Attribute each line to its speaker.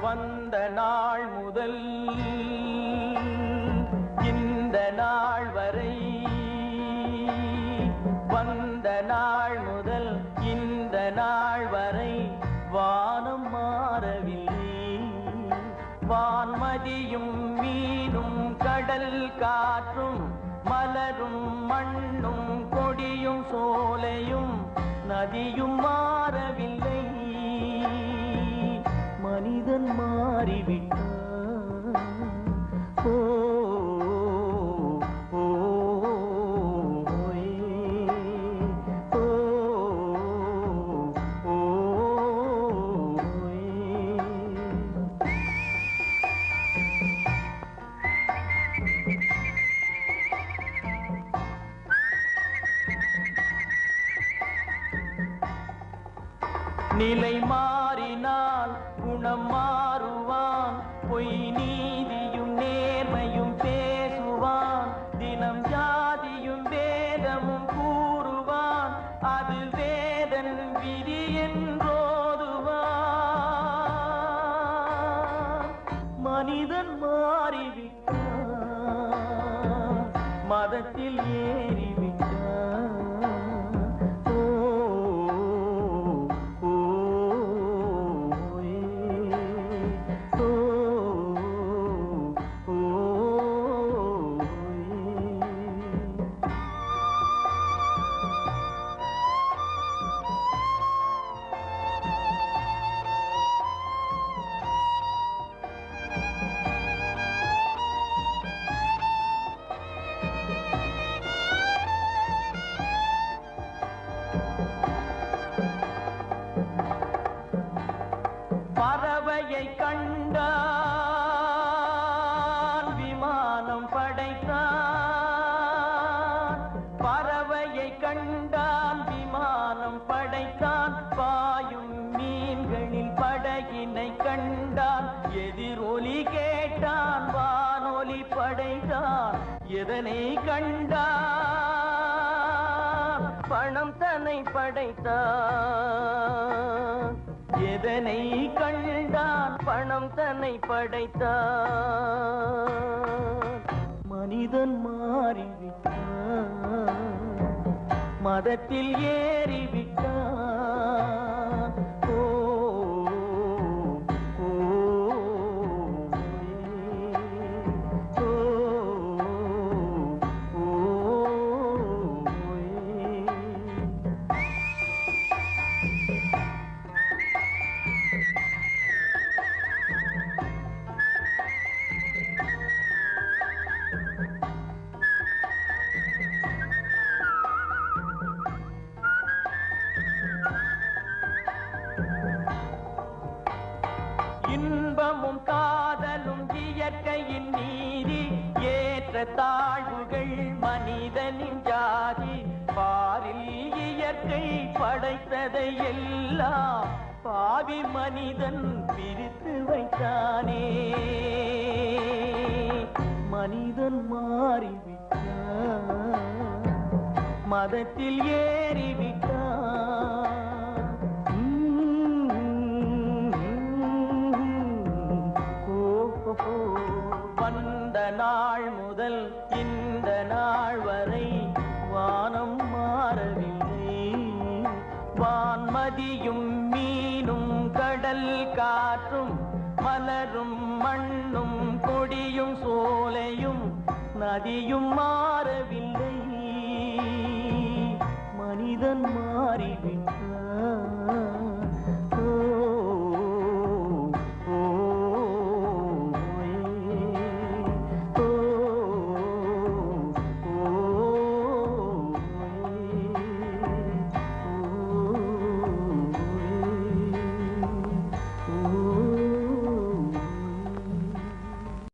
Speaker 1: வந்த நாள் முதல் இந்த நாள் வரை வந்த நாள் முதல் இந்த நாள் வரை வானம் மாறவில்லை. வான்மதியும் மீனும் கடல் காற்றும் மலரும் மண்ணும் கொடியும் சோலையும் நதியும் மாறவில்லை. மனிதன் மாறிவிட்டான். நிலை மாறினால் குணம் மாறுவான். பொய் நீதியும் நேர்மையும் பேசுவான். தினம் ஜாதியும் வேதமும் கூறுவான். அது வேதன் விதி என்றோதுவான். மனிதன் மாறிவிட்டான். மதத்தில் ஏறி பறவையை கண்டான் விமானம் படைத்தான். பறவையை கண்டான் விமானம் படைத்தான். பாயும் மீன்களின் படகினை கண்டான். எதிரொலி கேட்டான் வானொலி படைத்தான். எதனை கண்டான்? பணம் தன்னை படைத்தான். எதனை கண்டான் பணம் தன்னை படைத்தான். மனிதன் மாறிவிட்டான். மதத்தில் ஏறிவிட்டான். இயற்கையின் நீதி ஏற்ற தாழ்வுகள் மனிதனின் ஜாதி. பாரில் இயற்கை படைத்ததை எல்லாம் பாவி மனிதன் பிரித்து வைத்தானே. மனிதன் மாறிவிட்டான். மதத்தில் ஏறிவிட்டான். வான்மதியும் மீனும் கடல் காற்றும் மலரும் மண்ணும் கொடியும் சோலையும் நதியும் மாறவில்லை. மனிதன் மாறிவில்லை